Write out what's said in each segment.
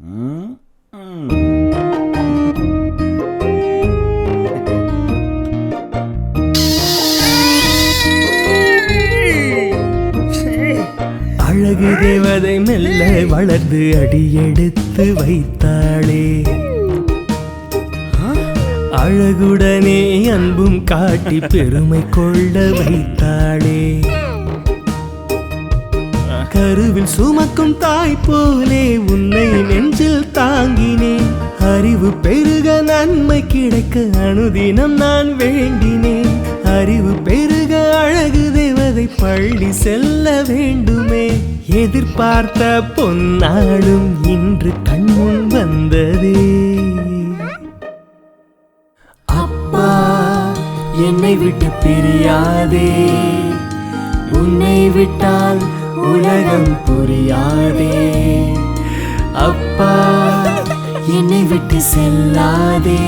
அழகு தேவதை மெல்ல வளர்ந்து அடியெடுத்து வைத்தாளே. அழகுடனே அன்பும் காட்டி பெருமை கொள்ள வைத்தாளே. கருவில் சுமக்கும் தாய் போலே உன்னை நன்மை கிடைக்க அனுதினம் நான் வேண்டினேன். அறிவு பெருக அழகு தேவதை பள்ளி செல்ல வேண்டுமே. எதிர்பார்த்த பொன்னாளும் இன்று கண்முன் வந்ததே. அப்பா என்னை விட்டு பிரியாதே. உன்னை விட்டால் உலகம் புரியாதே. அப்பா என்னை விட்டு செல்லாதே.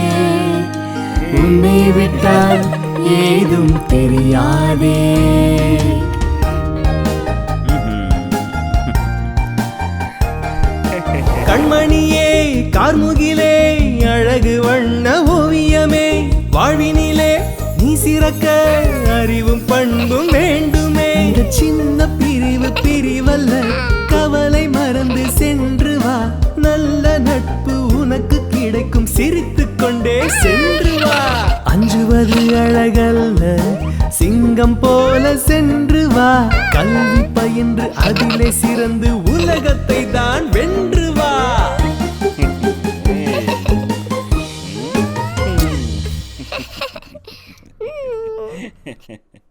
உன்னை விட்டால் ஏதும் தெரியாதே. கண்மணியே கார்முகிலே அழகு வண்ண ஓவியமே. வாழ்வினிலே நீ சிறக்க அறிவும் பண்பும் வேண்டுமே. சின்ன அழகல்ல சிங்கம் போல சென்று வா. கல்வி பயின்று அதிலே சிறந்து உலகத்தை தான் வென்று வா. Hehehe